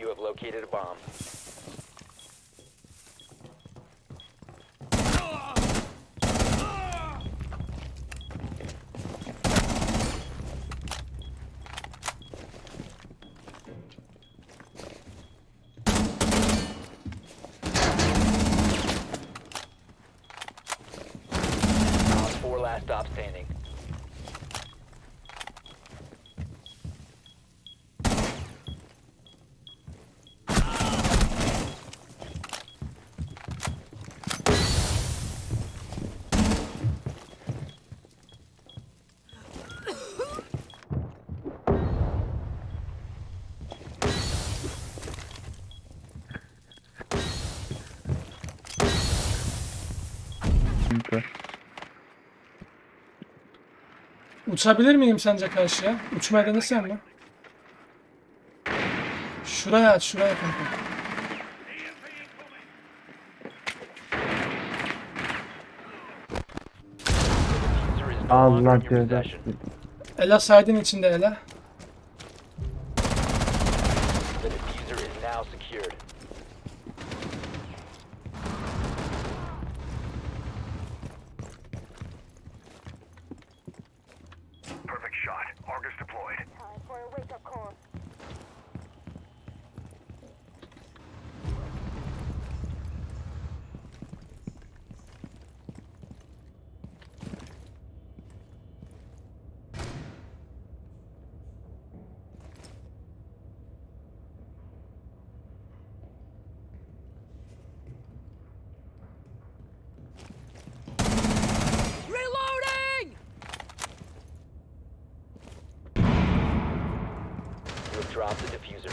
You have located a bomb. Çünkü. Uçabilir miyim sence karşıya? Uçmayı denesen mi? Şuraya aç, şuraya kanka. Allah cezası. Ela saydın içinde Ela. Dropped the diffuser.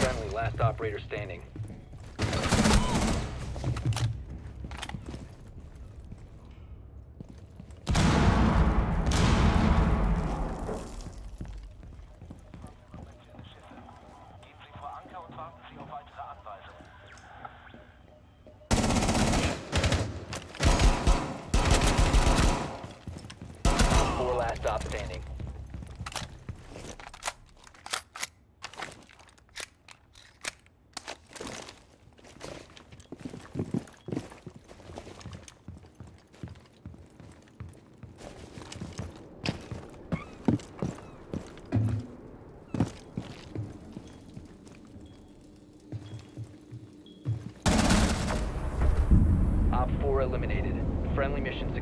Friendly, last operator standing.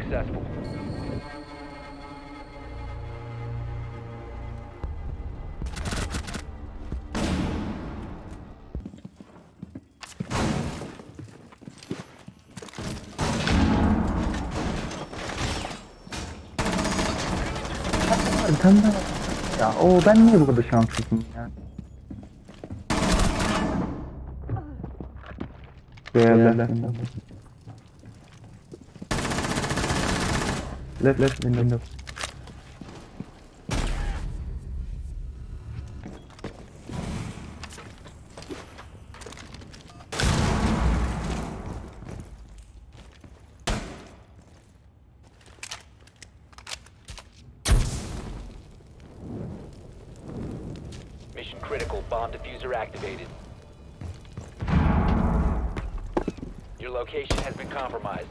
Successful. Ya o ben niye bu kadar şanssızım ya? Böyle. Left left window. Mission critical. Bomb diffuser activated. Your location has been compromised.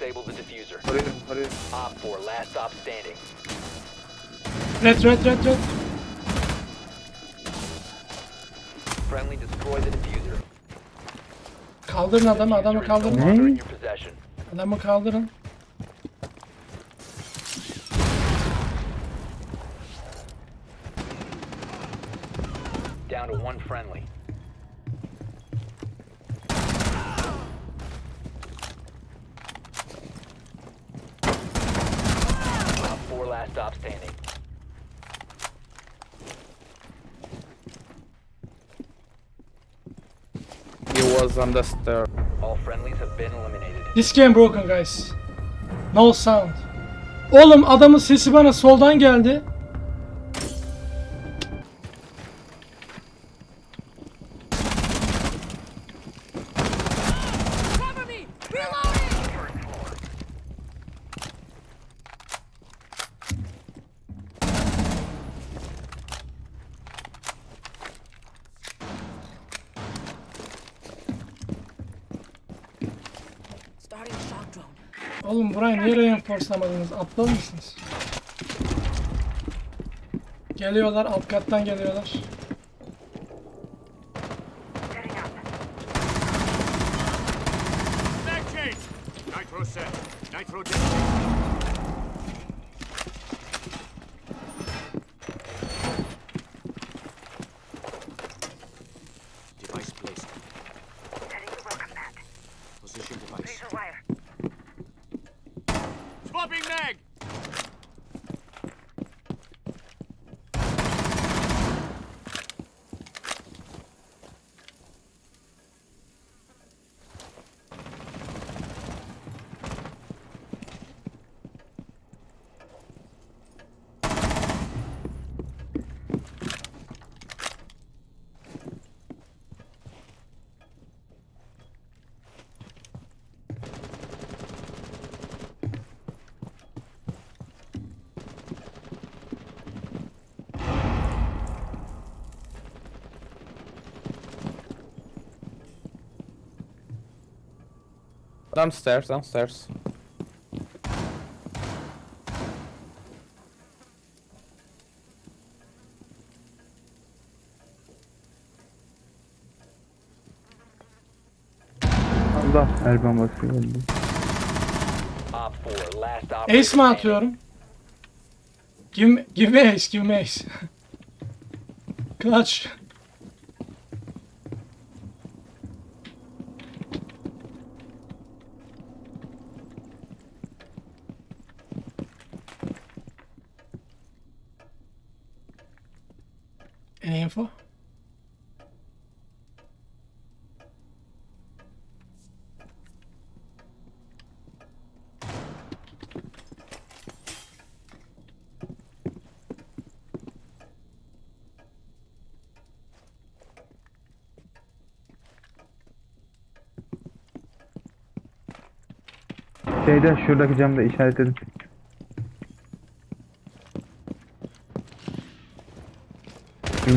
Disable the diffuser. Op 4, last stop standing. Red red red red. Friendly destroy the diffuser. Kaldırın adamı adamı Diffuser is no kaldırın. Ne? Adamı kaldırın. On the stair. All friendlies have been eliminated. This game broken guys. No sound. Oğlum adamın sesi bana soldan geldi. Cover me! Reloading! Starting shock drone. Oğlum burayı niye reinforcelamadınız? Aptal mısınız? Geliyorlar alt kattan geliyorlar. Downstairs, downstairs. Allah bombası geldi. Op 4, last operator Ace mi standing. atıyorum? Give, give me ace, give me ace. Clutch. İnfo? Şeyde şuradaki camda işaretledim.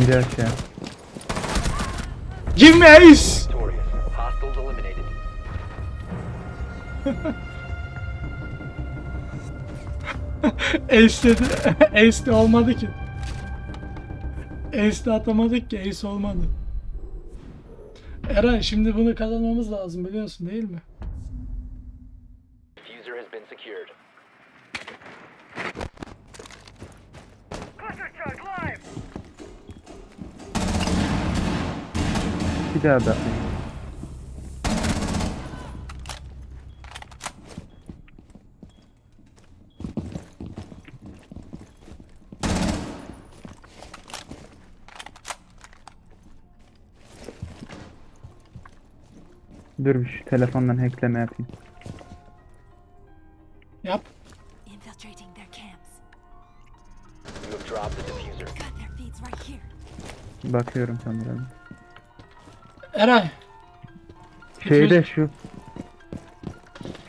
İnce aşağı. Give me ace! Dedi. Ace de olmadı ki. Ace de atamadık ki. Ace olmadı. Eray şimdi bunu kazanmamız lazım biliyorsun değil mi? Diffuser has been secured. Bir daha da. Dur bir şu telefondan hackleme yapayım. Yap. Infiltrating their camps. You have dropped the diffuser. Got their feeds right here. Bakıyorum kameraya. Eray. Şeyde şu.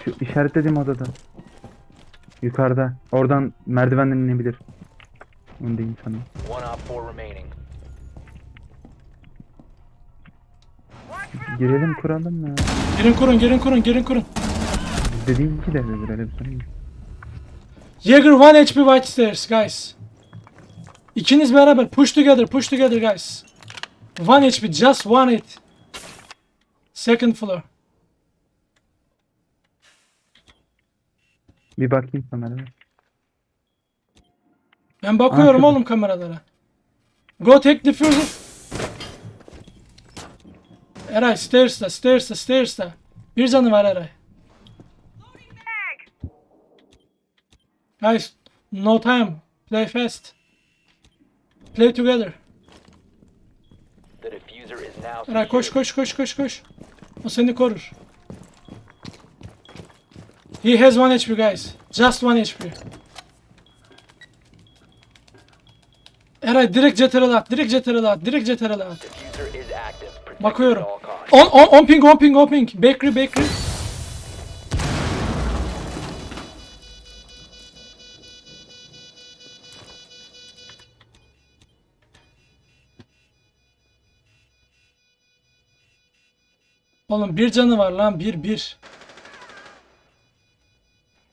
Şu işaretlediğim odada. Yukarıda. Oradan merdivenden inebilir. Onu diyeyim sana. One op four remaining. Girelim kuralım mı? Girin kurun, girin kurun, girin kurun. Dediğim ki de nedir öyle bir sorun yok. Jaeger 1 HP White Stairs guys. İkiniz beraber push together, push together guys. 1 HP, just one it. Second floor. Bir bakayım kameraya. Ben bakıyorum şurada. oğlum kameralara. Go take diffuser. Eray stairs'ta stairs'ta stairs'ta. Bir canı var Eray. Guys, no time. Play fast. Play together. The Eray koş koş koş koş koş. O seni korur. He has one HP guys. Just one HP. Eray direkt CTRL at. Direkt CTRL at. Direkt CTRL at. Bakıyorum. at all costs. On, on, on ping, on ping, on ping. Bakery, bakery. Oğlum bir canı var lan bir bir.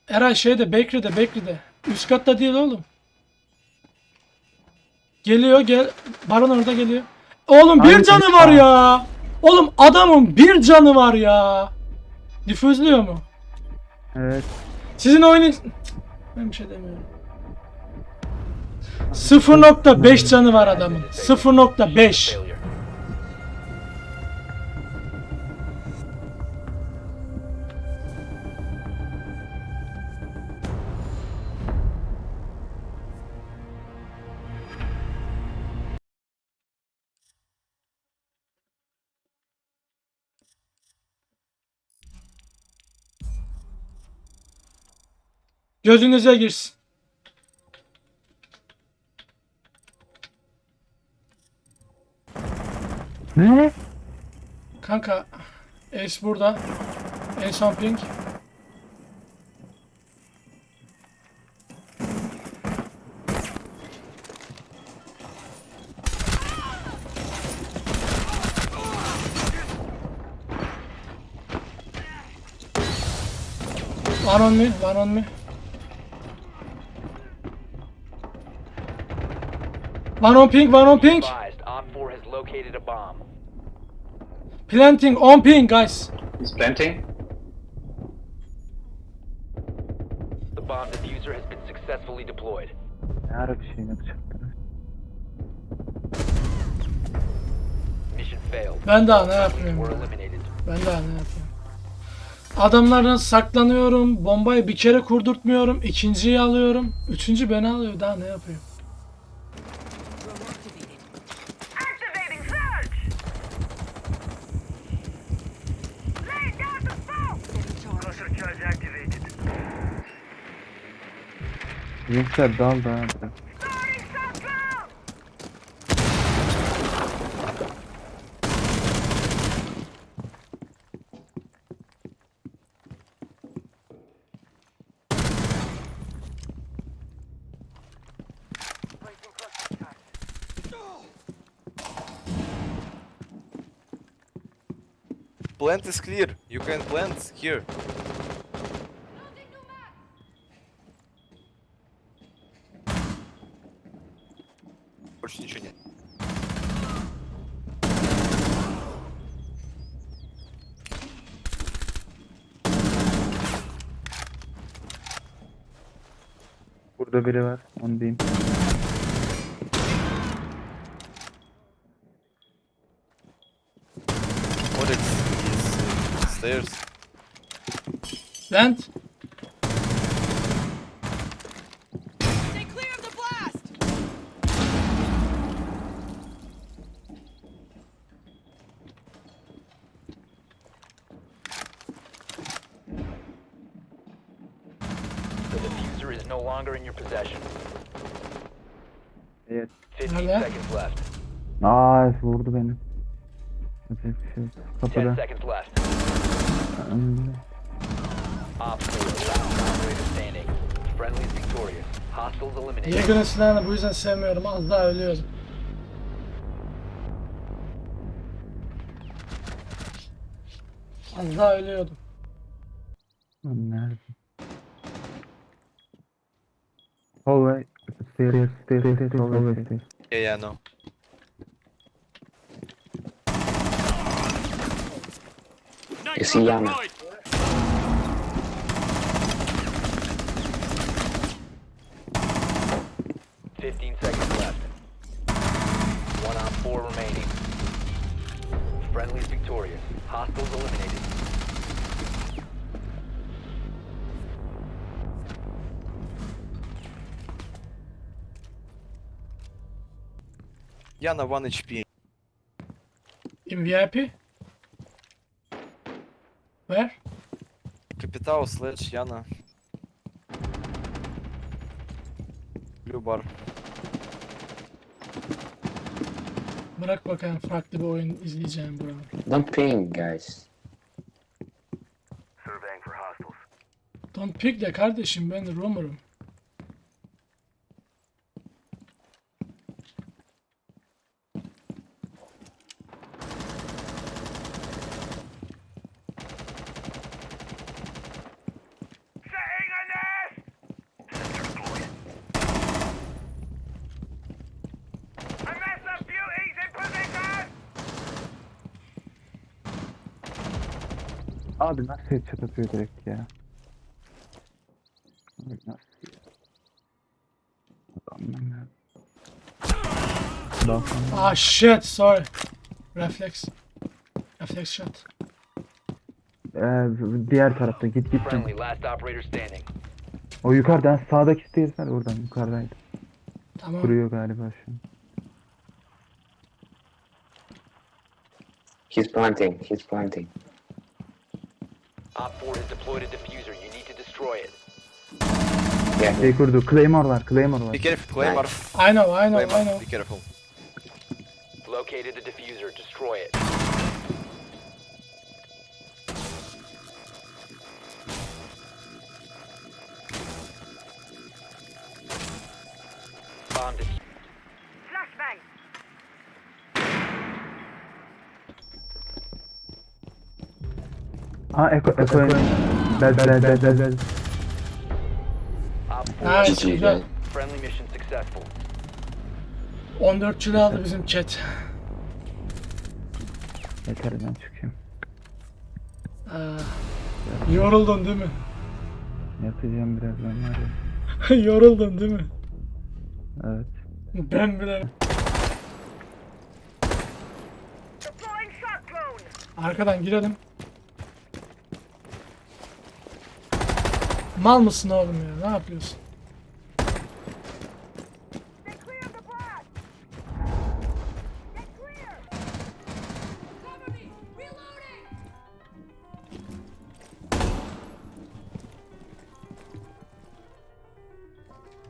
Eray şeyde bakery'de bakery'de. Üst katta değil oğlum. Geliyor gel. Baron orada geliyor. Oğlum bir Hangi canı var ya. Oğlum adamın bir canı var ya. Difüzlüyor mu? Evet. Sizin oyunun... Ben bir şey demiyorum. 0.5 canı var adamın. 0.5. Gözünüze girsin. Ne? Kanka Ace burada. Ace on ping. One on me, one on me. One on ping, one on ping. Advised, Op 4 has located a bomb. Planting on ping guys. He's planting. The bomb diffuser has been successfully deployed. Ne ara bir şey? Mission failed. Ben daha ne yapıyorum? Ya? Ben daha ne yapıyorum? Adamlardan saklanıyorum. Bombayı bir kere kurdurtmuyorum. ikinciyi alıyorum. Üçüncü beni alıyor. Daha ne yapayım? You dal dal dal. Plant is clear. You can plant here. Vent. Stay clear of the blast! The diffuser is no longer in your possession. Evet. 15 Nerede? seconds left. Aa vurdu beni. Yapacak bir şey yok. 10 Kapıda. seconds left. Önünde. Op 4, last operator standing. Friendly's victorious. Hostiles eliminated. Yeager'ın silahını bu yüzden sevmiyorum. Az daha ölüyorum. Az daha ölüyordum. Lan Nerede? Hallway. Stairs, stairs, stairs, hallway, stairs. Yeah, yeah, no. Nitro see Yana. Yana 1 HP. In VIP? Where? Capital slash Yana. Blue bar. Bırak bakayım farklı bir oyun izleyeceğim buralar. Don't ping, guys. Surveying for hostiles. Don't pick de kardeşim ben rumor'um. Setting a nest! Sensor deployed. A mess of beauties in position! Abi nasıl headshot atıyor direkt ya? Abi nasıl ya? Daha sonra Ah shit sorry. Reflex. Reflex shot. Ee, diğer tarafta git git. Friendly, last operator standing. O yukarıdan sağdaki stairs var oradan yukarıdaydı. Tamam. Kuruyor galiba şu an. He's planting. He's planting. Op 4 has deployed a diffuser. You need to destroy it. Yeah. Şey kurdu. Claymore var. Claymore Be careful, Claymore. I know I know I Claymore, know. be careful. Located the diffuser. Destroy it. Eko Eko Bel bel bel bel bel. Op 4 Nice GG, güzel. guys. friendly mission successful. 14 kilo aldı bizim chat. Yeter ben çıkıyorum. Aa, yoruldun değil mi? Yatacağım birazdan var ya. yoruldun değil mi? Evet. Ben bile. Arkadan girelim. Mal mısın oğlum ya? Ne yapıyorsun?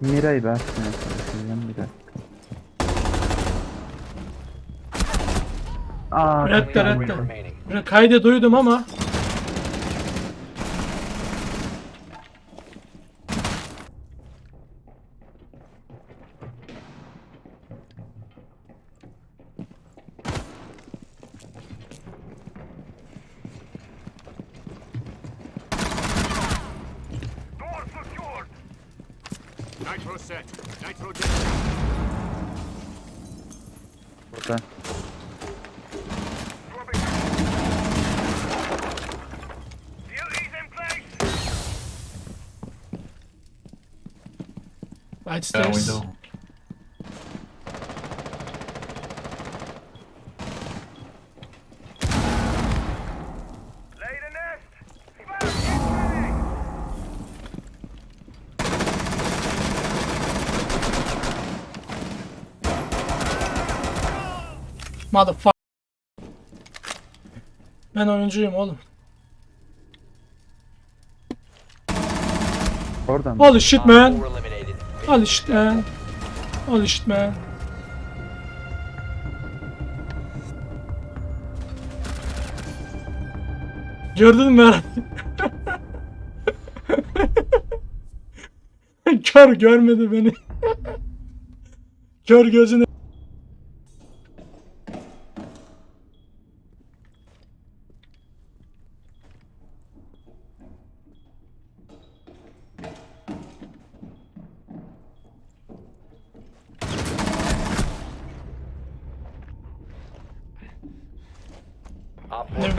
Mira'yı bir açmaya çalışacağım bir dakika. Aa, Redde redde. kaydı duydum ama burada. Swapping. Beauties in place! White Stairs. Lay the nest! Fire incoming! Motherfucker. Ben oyuncuyum oğlum. Oradan. Holy shit man. 4 eliminated. Holy shit man. Holy shit man. Gördün mü? Kör görmedi beni. Kör gözünü.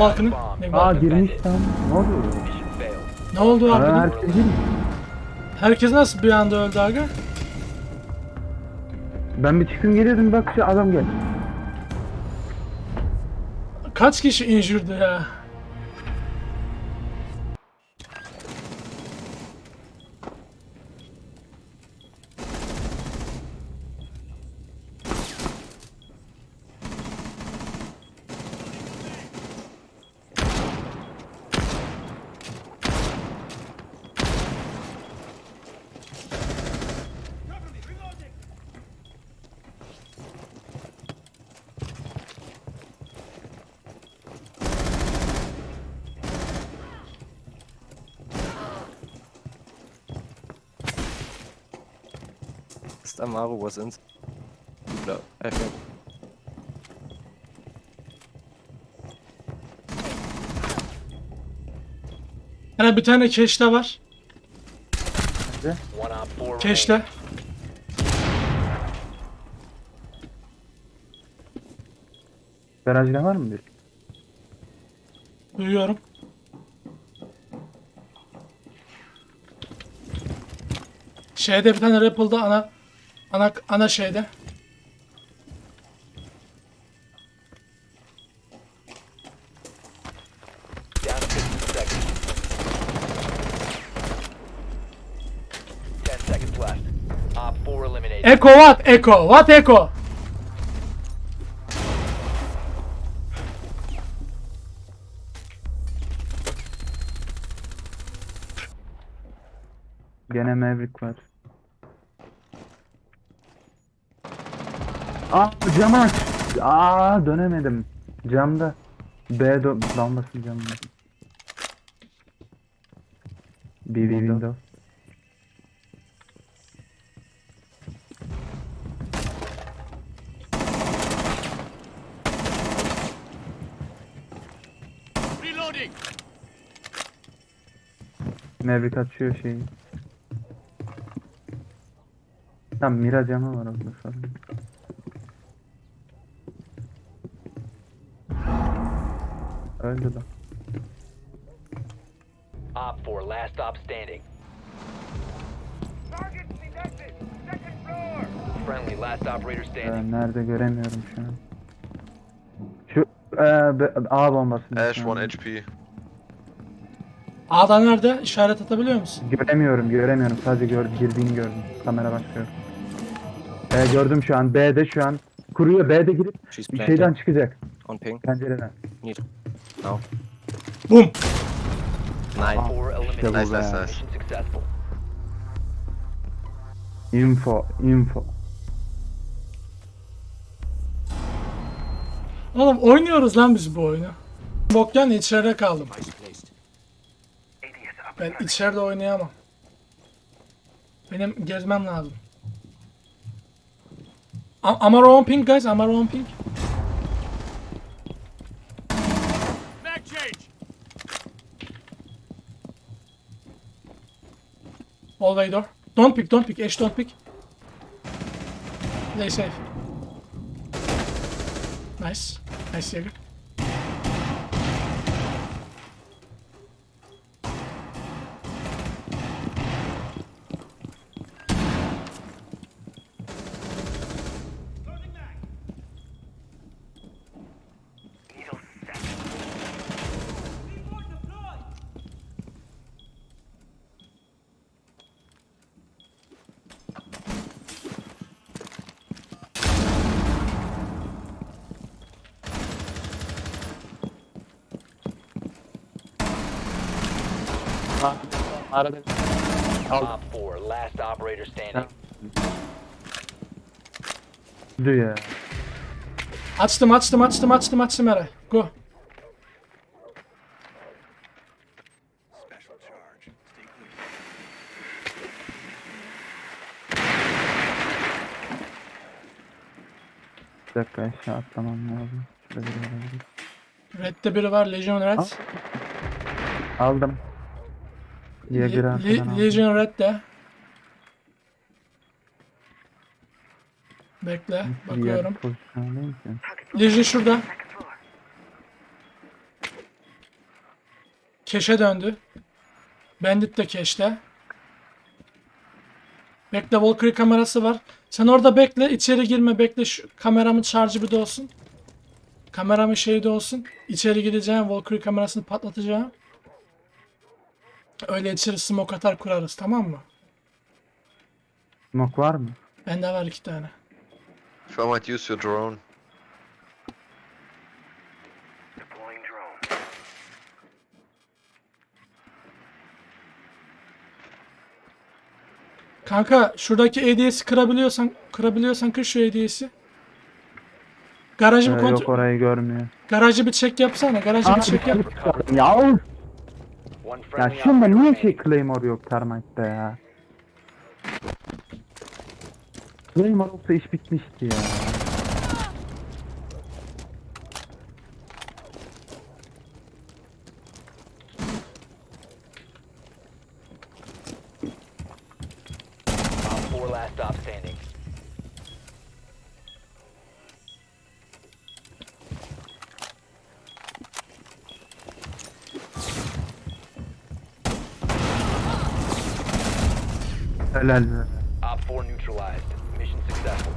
Bomb. New Aa girmiş lan. Ne oluyor? Ne oldu Aa, abi? herkes girmiş. Herkes nasıl bir anda öldü aga? Ben bir çıkın geliyordum bak şu adam gel. Kaç kişi injured ya? Amaru was in. No, I think. Yani bir tane keşte var. Remaining. Keşte. Garajda var mı bir? Duyuyorum. Şeyde bir tane Rapple'da ana ana ana şeyde. Down to 15 seconds. 10 seconds left. Op 4 eliminated. Echo what? Echo. What Echo? Gene Maverick var. Aa cam aç. Aa dönemedim. Camda. B do- lambası camda. Bir window. Reloading! Maverick açıyor şeyi. Tam Mira camı var orada sorun. Öldü lan. Op 4 last stop standing. Target detected. Second floor. Friendly last operator standing. Ee, nerede göremiyorum şu an. Şu e, be- A bombası. Ash 1 HP. A'da nerede? İşaret atabiliyor musun? Göremiyorum, göremiyorum. Sadece gör, girdiğini gördüm. Kamera başlıyor. Ee, gördüm şu an. B'de şu an. Kuruyor. B'de girip She's bir planting. şeyden çıkacak. On ping. Pencereden. Need. No. Boom. Nine. Op 4 işte bu eliminated. Nice, nice, nice. Mission successful. Info, info. Oğlum oynuyoruz lan biz bu oyunu. Bokyan içeride kaldım. Ben içeride oynayamam. Benim gezmem lazım. A- Amaro on ping guys, Amaro on ping. Hallway door. Don't pick, don't pick, Ash don't pick. Play safe. Nice. Nice Jaeger. Arada Op 4 last operator standing. Öldü ya. Açtım, açtım, açtım, açtım, açtım Eray. Go. Bir dakika aşağı atlamam lazım. Şurada bir olabilir. Red'de biri var, Legion Red. Al. Aldım. Jaeger'ı Le-. Legion Red de. Bekle, Diğer bakıyorum. pozisyondayım ki. Legion şurada. Keşe döndü. Bandit de keşte. Bekle Valkyrie kamerası var. Sen orada bekle içeri girme bekle şu kameramın şarjı bir de olsun. Kameramın şeyi de olsun. İçeri gideceğim Valkyrie kamerasını patlatacağım. Öyle içeri smoke atar kurarız tamam mı? Smoke var mı? Bende var iki tane. If I might use your drone. Deploying drone. Kanka şuradaki ADS'i kırabiliyorsan kırabiliyorsan kır şu ADS'i. Garajı Ee, bir yok kontrol orayı görmüyor. garajı bir check yapsana. Garajı bir check yap. Ya Ya şunda niye şey Claymore yok Termite'de ya? Claymore olsa iş bitmişti ya. Op 4 last stop standing. Helal be. Op 4 neutralized. Mission successful.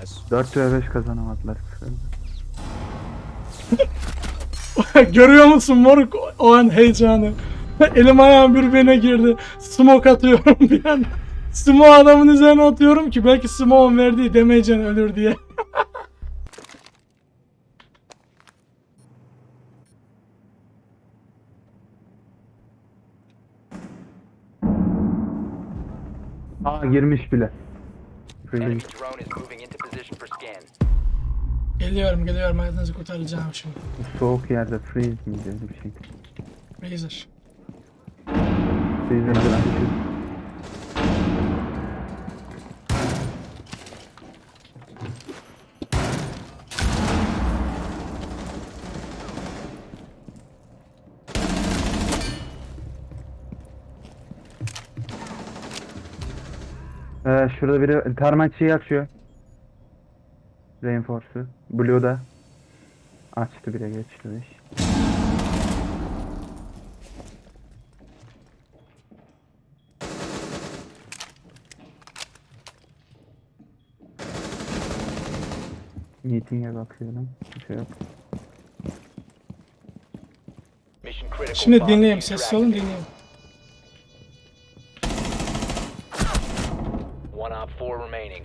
Nice. 4 ve 5 kazanamadılar. Görüyor musun moruk o- an heyecanı? Elim ayağım birbirine girdi. Smoke atıyorum bir an. Smoke adamın üzerine atıyorum ki belki smoke'un verdiği demeyeceksin ölür diye. Enemy drone is moving into position for scan. Geliyorum geliyorum hayatınızı kurtaracağım şimdi. Soğuk yerde freeze mi öyle bir şey. Razer. Freeze'e falan şurada biri şeyi açıyor. Reinforce'u. Blue'da. Açtı bile geçti iş. Meeting'e bakıyorum. Bir şey yok. Şimdi dinleyeyim olun activated. dinleyeyim. One op 4 remaining.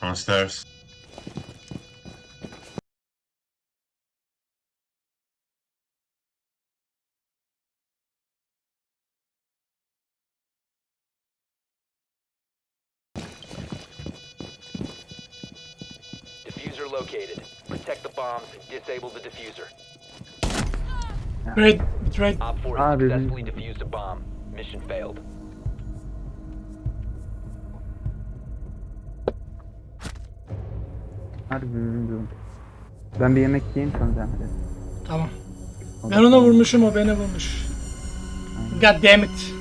On stairs. Diffuser located. Protect the bombs and disable the diffuser. Great, great. Op 4 Ah, has this is- successfully defused a bomb. Mission failed. Harbi üzüldüm. Ben bir yemek yiyeyim sonra devam edelim. Tamam. Ben ona vurmuşum o beni vurmuş. God damn it.